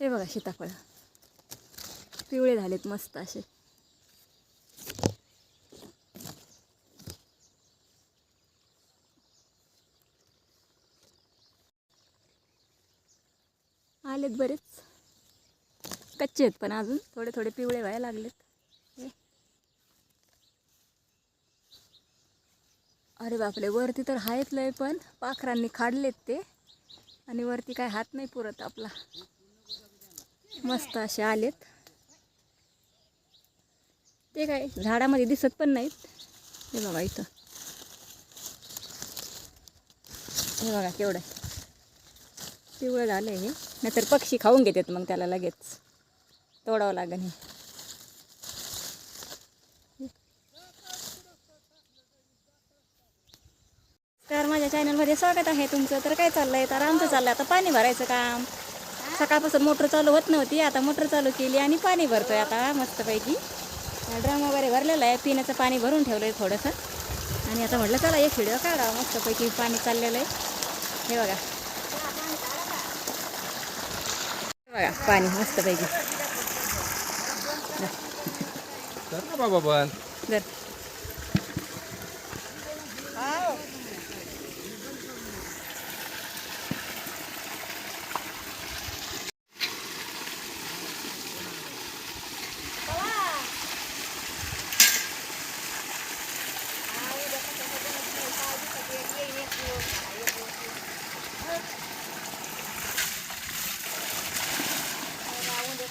हे बघा सीताफळ. पिवळे झालेत मस्त असे. आलेत बरेच. कच्चे आहेत पण अजून थोडे थोडे पिवळे व्हायला लागलेत. हे. अरे बापरे वरती तर आहेत लय पण. पाखरांनी खाडलेत ते. आणि वरती काय हात नाही पुरत आपला. मस्त असे आलेत. ते काय झाडामध्ये दिसत पण नाहीत. हे बघा इथं. हे बघा केवढं. पिवळं झालं हे. नाहीतर पक्षी खाऊन घेतात मग त्याला लगेच. तोडावं लागेल हे. तर माझ्या चॅनलमध्ये स्वागत आहे तुमचं. तर काय चाललंय? तर आमचं चाललं आता पाणी भरायचं काम. सकाळपासून मोटर चालू होत नव्हती. आता मोटर चालू केली आणि पाणी भरतोय आता मस्तपैकी. ड्रम वगैरे भरलेलं आहे. पिण्याचं पाणी भरून ठेवलं आहे थोडंसं. आणि आता म्हटलं चला एक व्हिडिओ काढा मस्तपैकी पाणी चाललेलं आहे. हे बघा. हे बघा पाणी मस्तपैकी. कर ना बाबा पण जर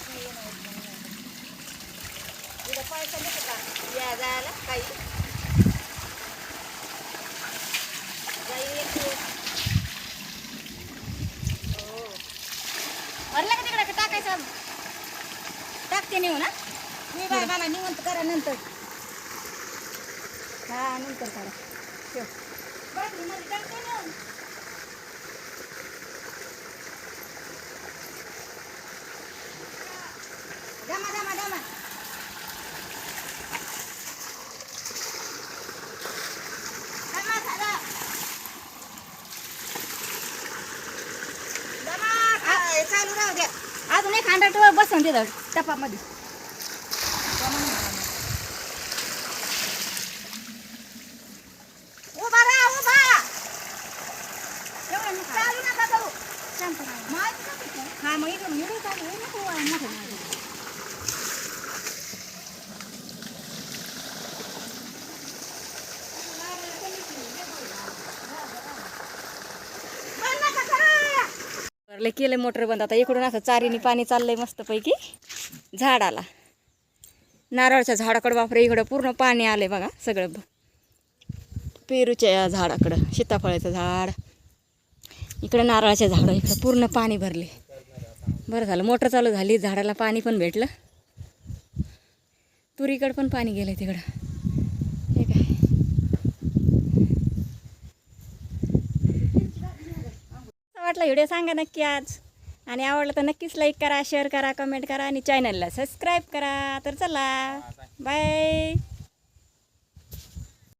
भरलं का तिकडे टाकायचं टाकते नेऊ ना मी बाय मला निवंत करा नंतर हा नंतर करा ठेव. बाटलीमध्ये ಅದನ್ನೇ ಕಾಂಟ್ರಾಕ್ಟರ್ ಬಸ್ ಹೊಂಟಿದ್ದಾವೆ ತಪ್ಪ ಮದ್ದು હા મહિનો મહિનો થાય એવું નથી लय केलं मोटर बंद. आता इकडून असं चारीने पाणी चाललंय मस्तपैकी झाडाला. नारळच्या झाडाकडं बापरे इकडं पूर्ण पाणी आलंय बघा सगळं. पेरूच्या या झाडाकडं सीताफळाचं झाड. इकडं नारळाच्या झाडं इकडं पूर्ण पाणी भरले. बरं झालं मोटर चालू झाली झाडाला पाणी पण भेटलं. तुरीकडं पण पाणी गेलं तिकडं हे काय वाटला व्हिडिओ सांगा नक्की आज. आणि आवडलं तर नक्कीच लाईक करा शेअर करा कमेंट करा आणि चॅनलला सबस्क्राईब करा. तर चला. बाय